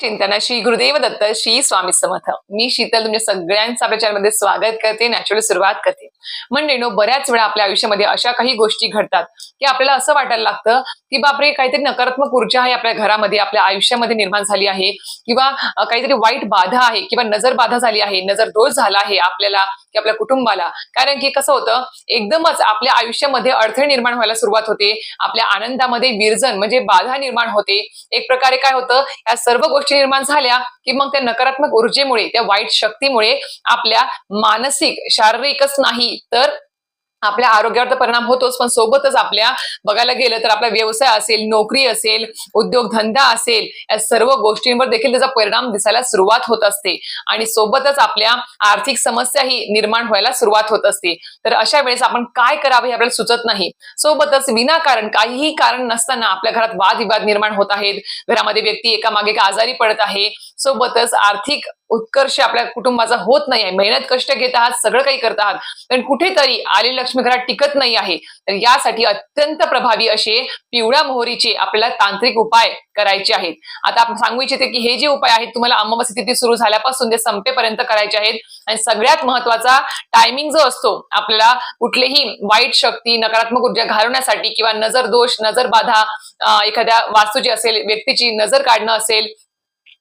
चिंतन श्री गुरुदेव दत्त श्री स्वामी समर्थ. मी शीतल तुमच्या सगळ्यांचा प्रचारमध्ये स्वागत करते. नॅचरल सुरुवात करते. म्हणजे नो बऱ्याच वेळा आपल्या आयुष्यामध्ये अशा काही गोष्टी घडतात की आपल्याला असं वाटायला लागतं की बापरे काहीतरी नकारात्मक ऊर्जा आहे आपल्या घरामध्ये आपल्या आयुष्यामध्ये निर्माण झाली आहे किंवा काहीतरी वाईट बाधा आहे किंवा नजर बाधा झाली आहे नजर दोष झाला आहे आपल्याला की आपल्या कुटुंबाला. कारण की कसं होतं एकदमच आपल्या आयुष्यामध्ये अडथळे निर्माण व्हायला सुरुवात होते. आपल्या आनंदामध्ये विरजन म्हणजे बाधा निर्माण होते. एक प्रकारे काय होतं या सर्व गोष्टी निर्माण झाल्या की मग त्या नकारात्मक ऊर्जेमुळे त्या वाईट शक्तीमुळे आपल्या मानसिक शारीरिकच नाही तर आपल्या आरोग्यावर तर परिणाम होतोच पण सोबतच आपल्या बघायला गेलं तर आपला व्यवसाय असेल नोकरी असेल उद्योगधंदा असेल या सर्व गोष्टींवर देखील त्याचा परिणाम दिसायला सुरुवात होत असते. आणि सोबतच आपल्या आर्थिक समस्याही निर्माण व्हायला सुरुवात होत असते. तर अशा वेळेस आपण काय करावे हे आपल्याला सुचत नाही. सोबतच विनाकारण काहीही कारण नसताना आपल्या घरात वादविवाद निर्माण होत आहेत. घरामध्ये व्यक्ती एकामागे एक आजारी पडत आहे. सोबतच आर्थिक उत्कर्ष आपल्या कुटुंबाचा होत नाही आहे. मेहनत कष्ट घेत आहात सगळं काही करत आहात. पण कुठेतरी आली लक्ष्मी घरात टिकत नाही आहे. तर यासाठी अत्यंत प्रभावी असे पिवळ्या मोहरीचे आपल्याला तांत्रिक उपाय करायचे आहेत. आता आपण सांगू इच्छिते की हे जे उपाय आहेत तुम्हाला अमावस्या तिथी सुरू झाल्यापासून ते संपेपर्यंत करायचे आहेत. आणि सगळ्यात महत्त्वाचा टायमिंग जो असतो आपल्याला कुठलीही वाईट शक्ती नकारात्मक ऊर्जा घालवण्यासाठी किंवा नजर दोष नजर बाधा एखाद्या वास्तूची असेल व्यक्तीची नजर काढणं असेल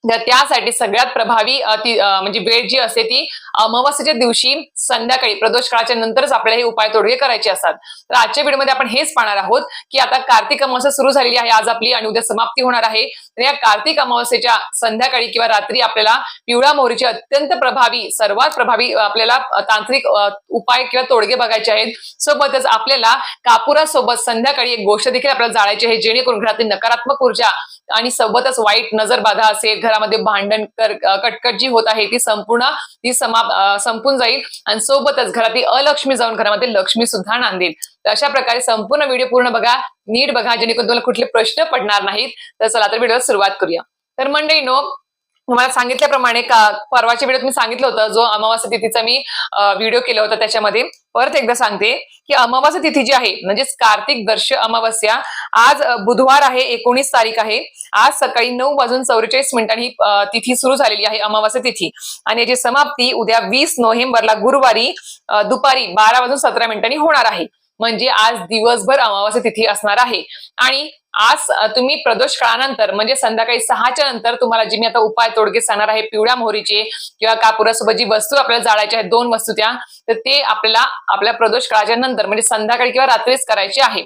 त्यासाठी सगळ्यात प्रभावी ती म्हणजे वेळ जी असते ती अमावास्याच्या दिवशी संध्याकाळी प्रदोष काळाच्या नंतरच आपल्याला हे उपाय तोडगे करायचे असतात. तर आजच्या व्हिडिओमध्ये आपण हेच पाहणार आहोत की आता कार्तिक अमावस्या सुरू झालेली आहे. आज आपली आणि उद्या समाप्ती होणार आहे. तर या कार्तिक अमावस्येच्या संध्याकाळी किंवा रात्री आपल्याला पिवळ्या मोहरीची अत्यंत प्रभावी सर्वात प्रभावी आपल्याला तांत्रिक उपाय किंवा तोडगे बघायचे आहेत. सोबतच आपल्याला कापुरासोबत संध्याकाळी एक गोष्ट देखील आपल्याला जाळायची आहे जेणेकरून घरातील नकारात्मक ऊर्जा आणि सोबतच वाईट नजर बाधा असेल घरामध्ये भांडण कटकट जी होत आहे ती संपूर्ण ती समाप संपून जाईल. आणि सोबतच घरातील अलक्ष्मी जाऊन घरामध्ये लक्ष्मी सुद्धा नांदेल. तर अशा प्रकारे संपूर्ण व्हिडिओ पूर्ण बघा. नीट बघा जेणेकरून तुम्हाला कुठले प्रश्न पडणार नाहीत. तर चला तर व्हिडिओ सुरुवात करूया. तर मंडळी नो तुम्हाला सांगितल्याप्रमाणे का परवाच्या व्हिडिओत मी सांगितलं होतं जो अमावास्या तिथीचा मी व्हिडिओ केला होता त्याच्यामध्ये. परत एकदा सांगते की अमावास्या तिथी जी आहे म्हणजेच कार्तिक दर्श अमावस्या आज बुधवार आहे एकोणीस तारीख आहे. आज सकाळी नऊ वाजून चौवेचाळीस मिनिटांनी ही, तिथी सुरू झालेली आहे अमावास्या तिथी. आणि याची समाप्ती उद्या वीस नोव्हेंबरला गुरुवारी दुपारी बारा वाजून सतरा मिनिटांनी होणार आहे. म्हणजे आज दिवसभर अमावास्या तिथी असणार आहे. आणि आज तुम्ही प्रदोष काळानंतर म्हणजे संध्याकाळी सहाच्या नंतर तुम्हाला जी मी आता उपाय तोडगे सांगणार आहे पिवळ्या मोहरीचे किंवा कापुरासोबत जी वस्तू आपल्याला जाळायच्या आहेत दोन वस्तू त्या तर ते आपल्याला आपल्या प्रदोष काळाच्या नंतर म्हणजे संध्याकाळी किंवा रात्रीच करायचे आहे.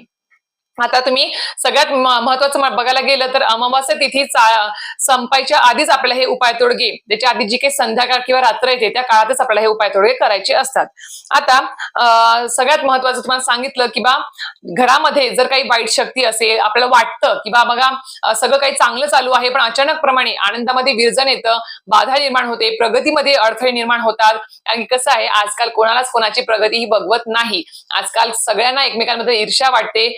आता तुम्ही सगळ्यात महत्वाचं बघायला गेलं तर अमावास्या तिथी चा- संपायच्या आधीच आपल्याला हे उपाय तोडगे त्याच्या आधी जी काही संध्याकाळ किंवा रात्र येते त्या काळातच आपल्याला हे उपाय तोडगे करायचे असतात. आता सगळ्यात महत्वाचं तुम्हाला सांगितलं की बा घरामध्ये जर काही वाईट शक्ती असेल आपल्याला वाटतं की बा बघा सगळं काही चांगलं चालू आहे पण अचानक प्रमाणे आनंदामध्ये विरजन येतं बाधा निर्माण होते प्रगतीमध्ये अडथळे निर्माण होतात. आणि कसं आहे आजकाल कोणालाच कोणाची प्रगती ही बघवत नाही. आजकाल सगळ्यांना एकमेकांमध्ये ईर्ष्या वाटते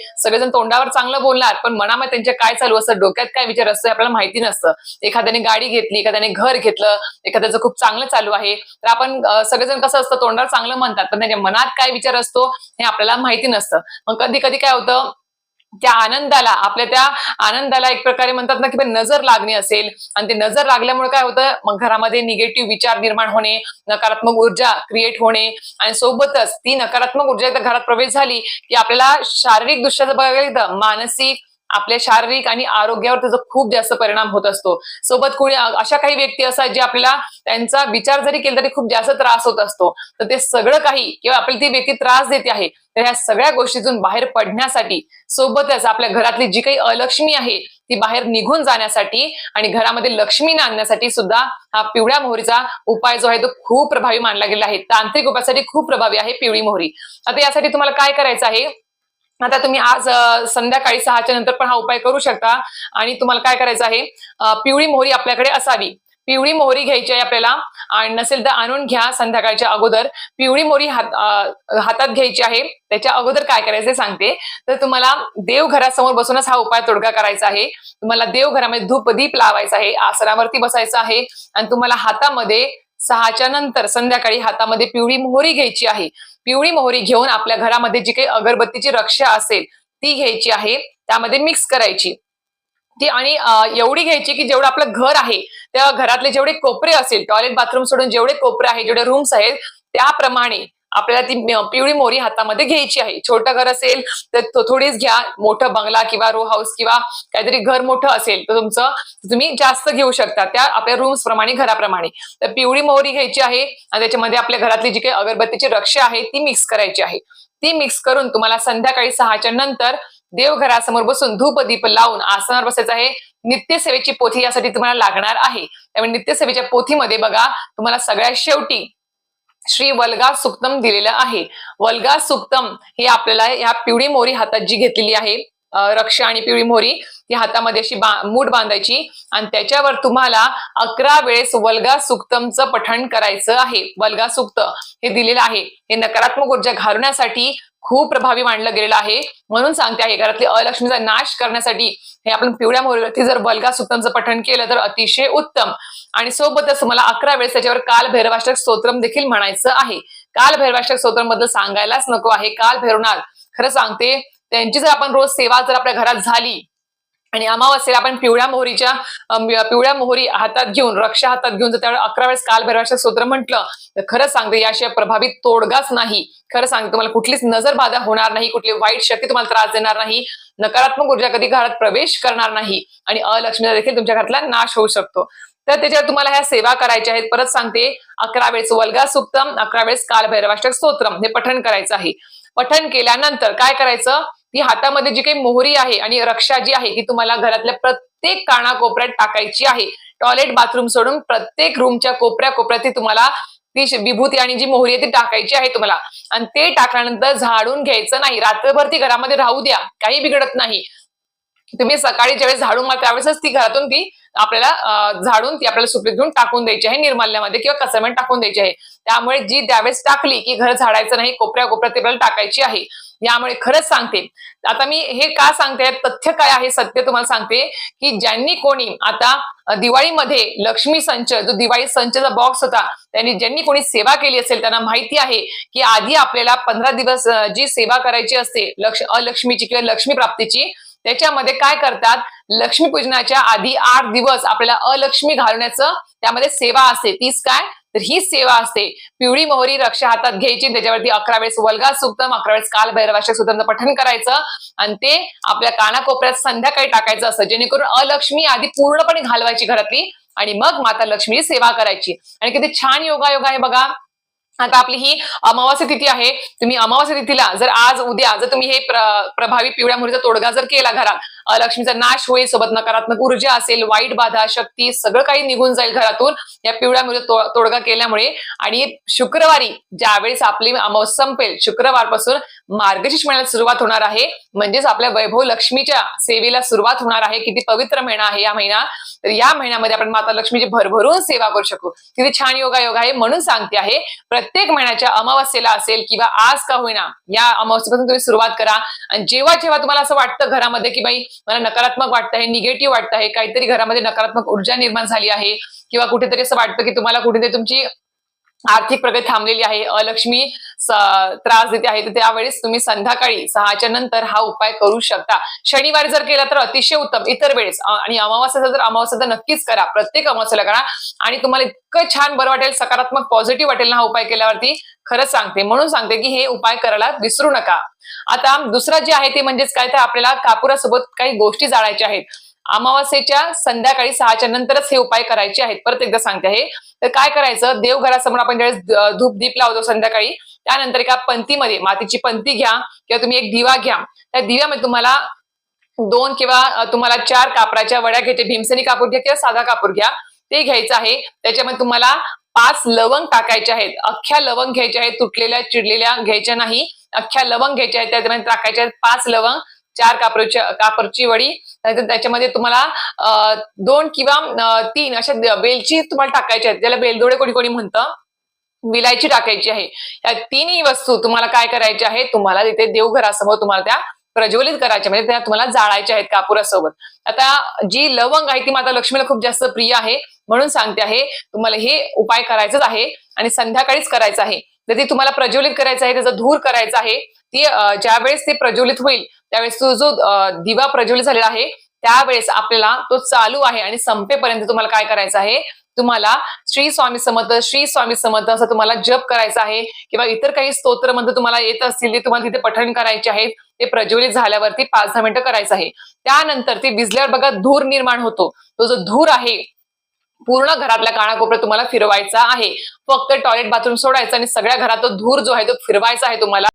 जण तोंडावर चांगलं बोलणार पण मनामध्ये त्यांच्या काय चालू असतं डोक्यात काय विचार असतो आपल्याला माहिती नसतं. एखाद्याने गाडी घेतली एखाद्याने घर घेतलं एखाद्याचं खूप चांगलं चालू आहे. तर आपण सगळेजण कसं असतं तोंडावर चांगलं म्हणतात पण त्यांच्या मनात काय विचार असतो हे आपल्याला माहिती नसतं. मग कधी कधी काय होतं त्या आनंदाला आपल्या त्या आनंदाला एक प्रकारे म्हणतात ना की नजर लागणे असेल. आणि ते नजर लागल्यामुळे काय होतं? मग घरामध्ये निगेटिव्ह विचार निर्माण होणे नकारात्मक ऊर्जा क्रिएट होणे आणि सोबतच ती नकारात्मक ऊर्जा एकदा घरात प्रवेश झाली की आपल्याला शारीरिक दृष्ट्या जर बघायला मानसिक आपल्या शारीरिक आणि आरोग्यावर त्याचा खूप जास्त परिणाम होत असतो. सोबत कोणी अशा काही व्यक्ती असतात जे आपल्याला त्यांचा विचार जरी केला तरी खूप जास्त त्रास होत असतो. तर ते सगळं काही किंवा आपल्याला ती व्यक्ती त्रास देते आहे तर ह्या सगळ्या गोष्टीतून बाहेर पडण्यासाठी सोबतच आपल्या घरातली जी काही अलक्ष्मी आहे ती बाहेर निघून जाण्यासाठी आणि घरामध्ये लक्ष्मी आणण्यासाठी सुद्धा हा पिवळ्या मोहरीचा उपाय जो आहे तो खूप प्रभावी मानला गेला आहे. तांत्रिक उपायासाठी खूप प्रभावी आहे पिवळी मोहरी. आता यासाठी तुम्हाला काय करायचं आहे? आता तुम्ही आज संध्याकाळी सहाच्या नंतर पण हा उपाय करू शकता. आणि तुम्हाला काय करायचं आहे पिवळी मोहरी आपल्याकडे असावी. पिवळी मोहरी घ्यायची आहे आपल्याला आणि नसेल तर आणून घ्या संध्याकाळच्या अगोदर. पिवळी मोहरी हात हातात घ्यायची आहे त्याच्या अगोदर काय करायचं सांगते. तर तुम्हाला देवघरासमोर बसूनच हा उपाय तोडगा करायचा आहे. तुम्हाला देवघरामध्ये धूप दीप लावायचा आहे आसनावरती बसायचं आहे आणि तुम्हाला हातामध्ये सहाच्या नंतर संध्याकाळी हातामध्ये पिवळी मोहरी घ्यायची आहे. पिवळी मोहरी घेऊन आपल्या घरामध्ये जी काही अगरबत्तीची रक्षा असेल ती घ्यायची आहे. त्यामध्ये मिक्स करायची. ती आणि एवढी घ्यायची की जेवढं आपलं घर आहे त्या घरातले जेवढे कोपरे असेल टॉयलेट बाथरूम सोडून जेवढे कोपरे आहेत जेवढे रूम्स आहेत त्याप्रमाणे आपल्याला ती पिवळी मोरी हातामध्ये घ्यायची आहे. छोटं घर असेल तर तो थोडीच घ्या. मोठं बंगला किंवा रो हाऊस किंवा काहीतरी घर मोठं असेल तर तुमचं तुम्ही जास्त घेऊ शकता. त्या आपल्या रूम्स प्रमाणे घराप्रमाणे. तर पिवळी मोहरी घ्यायची आहे आणि त्याच्यामध्ये आपल्या घरातली जी काही अगरबत्तीची रक्ष आहे ती मिक्स करायची आहे. ती मिक्स करून तुम्हाला संध्याकाळी सहाच्या नंतर देवघरासमोर बसून धूप दीप लावून आसनावर बसायचं आहे. नित्यसेवेची पोथी यासाठी तुम्हाला लागणार आहे. त्यामुळे नित्यसेवेच्या पोथीमध्ये बघा तुम्हाला सगळ्यात शेवटी श्री वल्गा सुक्तम दिलेलं आहे. वल्गा सुक्तम हे आपल्याला ह्या पिवळी मोरी हातात जी घेतलेली आहे रक्षा आणि पिवळी मोरी ती हातामध्ये अशी बा मूठ बांधायची आणि त्याच्यावर तुम्हाला अकरा वेळेस वल्गा सुक्तमचं पठण करायचं आहे. वल्गा सुक्त हे दिलेलं आहे. हे नकारात्मक ऊर्जा घालवण्यासाठी खूप प्रभावी मानलं गेलेलं आहे. म्हणून सांगते आहे घरातली अलक्ष्मीचा नाश करण्यासाठी हे आपण पिवळ्या मोहरीवरती जर बलगा सुक्तमचं पठण केलं तर अतिशय उत्तम. आणि सोबतच मला अकरा वेळेस त्याच्यावर काल भैरवाष्टक स्तोत्रम देखील म्हणायचं आहे. काल भैरवाष्टक स्तोत्रमबद्दल सांगायलाच नको आहे. काल भैरवनाथ खरं सांगते त्यांची जर आपण रोज सेवा जर आपल्या घरात झाली आणि अमावस्येला आपण पिवळ्या मोहरीच्या पिवळ्या मोहरी हातात घेऊन रक्षा हातात घेऊन जर त्यावेळेस अकरा वेळेस काल भैरवाष्टक स्तोत्र म्हटलं तर खरं सांगते याशिवाय प्रभावित तोडगाच नाही. खरं सांगते तुम्हाला कुठलीच नजर बाधा होणार नाही कुठली वाईट शक्ती तुम्हाला त्रास देणार नाही नकारात्मक ऊर्जा कधी घरात प्रवेश करणार नाही आणि अलक्ष्मीचा देखील तुमच्या घरातला नाश होऊ शकतो. तर त्याच्यावर तुम्हाला ह्या सेवा करायच्या आहेत. परत सांगते अकरा वेळेस वल्गा सुक्तम अकरा वेळेस काल भैरवाष्टक स्तोत्रम हे पठण करायचं आहे. पठण केल्यानंतर काय करायचं? ती हातामध्ये जी काही मोहरी आहे आणि रक्षा जी आहे ती तुम्हाला घरातल्या प्रत्येक कानाकोपऱ्यात टाकायची आहे. टॉयलेट बाथरूम सोडून प्रत्येक रूमच्या कोपऱ्या कोपऱ्यात ती तुम्हाला ती श- विभूती आणि जी मोहरी आहे ती टाकायची आहे तुम्हाला. आणि ते टाकल्यानंतर झाडून घ्यायचं नाही. रात्रभर ती घरामध्ये राहू द्या. काही बिघडत नाही. तुम्ही सकाळी ज्यावेळेस झाडून मार त्यावेळेसच ती घरातून ती आपल्याला झाडून ती आपल्याला सुपरीत घेऊन टाकून द्यायची आहे निर्माल्यामध्ये किंवा कचऱ्यामध्ये टाकून द्यायची आहे. त्यामुळे जी त्यावेळेस टाकली की घर झाडायचं नाही कोपऱ्या कोपऱ्यात ती आपल्याला टाकायची आहे. यामुळे खरंच सांगते आता मी हे का सांगते तथ्य काय आहे सत्य तुम्हाला सांगते की ज्यांनी कोणी आता दिवाळीमध्ये लक्ष्मी संच जो दिवाळी संचचा बॉक्स होता त्यांनी ज्यांनी कोणी सेवा केली असेल त्यांना माहिती आहे की आधी आपल्याला पंधरा दिवस जी सेवा करायची असते लक्ष अलक्ष्मीची किंवा लक्ष्मी प्राप्तीची त्याच्यामध्ये काय करतात? लक्ष्मीपूजनाच्या आधी आठ दिवस आपल्याला अलक्ष्मी घालवण्याचं त्यामध्ये सेवा असते. तीच काय? तर ही सेवा असते. पिवळी मोहरी रक्षा हातात घ्यायची. त्याच्यावरती अकरा वेळेस वल्गा सुक्तम अकरा वेळेस काल भैरवाशक सुतम पठन करायचं आणि ते आपल्या कानाकोपऱ्यात संध्याकाळी टाकायचं असतं. जेणेकरून अलक्ष्मी आधी पूर्णपणे घालवायची घरातली आणि मग माता लक्ष्मीची सेवा करायची. आणि किती छान योगायोग योगा आहे बघा. आता आपली ही अमावास्या तिथी आहे. तुम्ही अमावास्या तिथीला जर आज उद्या जर तुम्ही हे प्र- प्रभावी पिवळ्या मुलीचा तोडगा जर केला घरात लक्ष्मीचा नाश होईल सोबत नकारात्मक ऊर्जा असेल वाईट बाधा शक्ती सगळं काही निघून जाईल घरातून या पिवळ्या तो- तोडगा केल्यामुळे. आणि शुक्रवारी ज्यावेळेस आपली अमावस्या संपेल शुक्रवारपासून मार्गशीर्ष महिन्याला सुरुवात होणार आहे. म्हणजेच आपल्या वैभव लक्ष्मीच्या सेवेला सुरुवात होणार आहे. किती पवित्र महिना आहे या महिना. तर या महिन्यामध्ये आपण माता लक्ष्मीची भरभरून सेवा करू शकू. किती छान योगा योग आहे म्हणून सांगते आहे. प्रत्येक महिन्याच्या अमावस्येला असेल किंवा आज का होईना या अमावस्येपासून तुम्ही सुरुवात करा. आणि जेव्हा जेव्हा तुम्हाला असं वाटतं घरामध्ये की बाई मला नकारात्मक वाटतं आहे निगेटिव्ह वाटतं आहे काहीतरी घरामध्ये नकारात्मक ऊर्जा निर्माण झाली आहे किंवा कुठेतरी असं वाटतं की तुम्हाला कुठेतरी तुमची आर्थिक प्रगती थांबलेली आहे. अलक्ष्मी त्रास देते आहे. तर त्यावेळेस तुम्ही संध्याकाळी सहाच्या नंतर हा उपाय करू शकता. शनिवारी जर केला तर अतिशय उत्तम. इतर वेळेस आणि अमावास्याचा जर अमावास्या तर नक्कीच करा. प्रत्येक अमावास्याला करा. आणि तुम्हाला इतकं छान बरं वाटेल सकारात्मक पॉझिटिव्ह वाटेल ना हा उपाय केल्यावरती खरंच सांगते. म्हणून सांगते की हे उपाय करायला विसरू नका. आता दुसरं जे आहे ते म्हणजेच काय? तर आपल्याला कापुरासोबत काही गोष्टी जाळायच्या आहेत. अमावास्येच्या संध्याकाळी सहाच्या नंतरच हे उपाय करायचे आहेत. परत एकदा सांगते आहे तर काय करायचं? देवघरासमोर आपण ज्यावेळेस धूप दीप लावतो संध्याकाळी त्यानंतर एका पंथीमध्ये मातीची पंथी घ्या किंवा तुम्ही एक दिवा घ्या. त्या दिव्यामध्ये तुम्हाला दोन किंवा तुम्हाला चार कापराच्या वड्या घ्यायच्या भीमसेनी कापूर घ्या किंवा साधा कापूर घ्या. ते घ्यायचं आहे. त्याच्यामध्ये तुम्हाला पाच लवंग टाकायचे आहेत. अख्ख्या लवंग घ्यायच्या आहेत तुटलेल्या चिडलेल्या घ्यायच्या नाही. अख्ख्या लवंग घ्यायच्या आहेत त्याच्यामध्ये टाकायच्या आहेत पाच लवंग. चार कापरची कापरची वडी त्याच्यामध्ये तुम्हाला दोन किंवा तीन अशा वेलची तुम्हाला टाकायच्या आहेत. ज्याला बेलदोडे कोणी कोणी म्हणतं विलायची टाकायची आहे. या तिन्ही वस्तू तुम्हाला काय करायच्या आहेत तुम्हाला तिथे देवघरासमोर तुम्हाला त्या प्रज्वलित करायच्या म्हणजे त्या तुम्हाला जाळायच्या आहेत कापुरासोबत. आता जी लवंग आहे ती माता लक्ष्मीला खूप जास्त प्रिय आहे म्हणून सांगते आहे तुम्हाला हे उपाय करायचंच आहे आणि संध्याकाळीच करायचं आहे. तर ती तुम्हाला प्रज्वलित करायचं आहे त्याचा धूर करायचा आहे ती ज्यावेळेस ते प्रज्वलित होईल त्यावेळेस तो जो दिवा प्रज्वलित झालेला आहे त्यावेळेस आपल्याला तो चालू आहे आणि संपेपर्यंत तुम्हाला काय करायचं आहे? तुम्हाला श्री स्वामी समर्थ श्री स्वामी समर्थ असं तुम्हाला जप करायचा आहे किंवा इतर काही स्तोत्र म्हणजे तुम्हाला येत असतील ते तुम्हाला तिथे पठण करायचे आहेत ते प्रज्वलित झाल्यावरती पाच दहा मिनिटं करायचं आहे. त्यानंतर ते विजल्यावर बघा धूर निर्माण होतो. तो जो धूर आहे पूर्ण घरातल्या कानाकोपऱ्यात तुम्हाला फिरवायचा आहे. फक्त टॉयलेट बाथरूम सोडायचं आणि सगळ्या घरात तो धूर जो आहे तो फिरवायचा आहे तुम्हाला.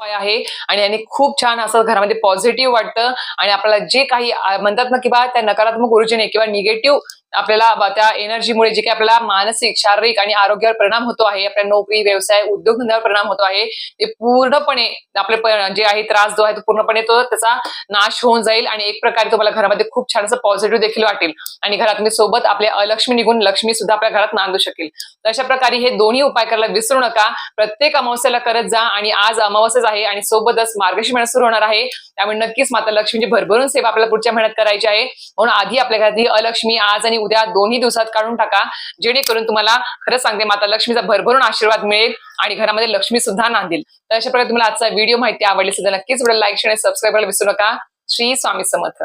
आहे. आणि याने खूप छान असं घरामध्ये पॉझिटिव्ह वाटतं. आणि आपल्याला जे काही म्हणतात ना की बा त्या नकारात्मक ऊर्जेने किंवा निगेटिव्ह आपल्याला त्या एनर्जीमुळे जे काही आपल्याला मानसिक शारीरिक आणि आरोग्यावर परिणाम होतो आहे आपल्या नोकरी व्यवसाय उद्योगधंद्यावर परिणाम होतो आहे ते पूर्णपणे आपले जे आहे त्रास जो आहे तो पूर्णपणे तो त्याचा नाश होऊन जाईल आणि एक प्रकारे तुम्हाला घरामध्ये खूप छान असं पॉझिटिव्ह देखील वाटेल. आणि घरात मी सोबत आपल्या अलक्ष्मी निघून लक्ष्मी सुद्धा आपल्या घरात नांदू शकेल. तर अशा प्रकारे हे दोन्ही उपाय करायला विसरू नका. प्रत्येक अमावस्याला करत जा आणि आज अमावस्याच आहे आणि सोबतच मार्गशी महिना सुरू होणार आहे. त्यामुळे नक्कीच माता लक्ष्मीची भरभरून सेवा आपल्याला पुढच्या महिन्यात करायची आहे. म्हणून आधी आपल्या घरात अलक्ष्मी आज आणि उद्या दोन्ही दिवसात काढून टाका. जेणेकरून तुम्हाला खरंच सांगते माता लक्ष्मीचा भरभरून आशीर्वाद मिळेल आणि घरामध्ये लक्ष्मी सुद्धा नांदेल. तर अशा प्रकारे तुम्हाला आजचा व्हिडिओ माहिती आवडली सुद्धा नक्कीच व्हिडिओ लाईक शेअर सबस्क्राईब करायला विसरू नका. श्री स्वामी समर्थ.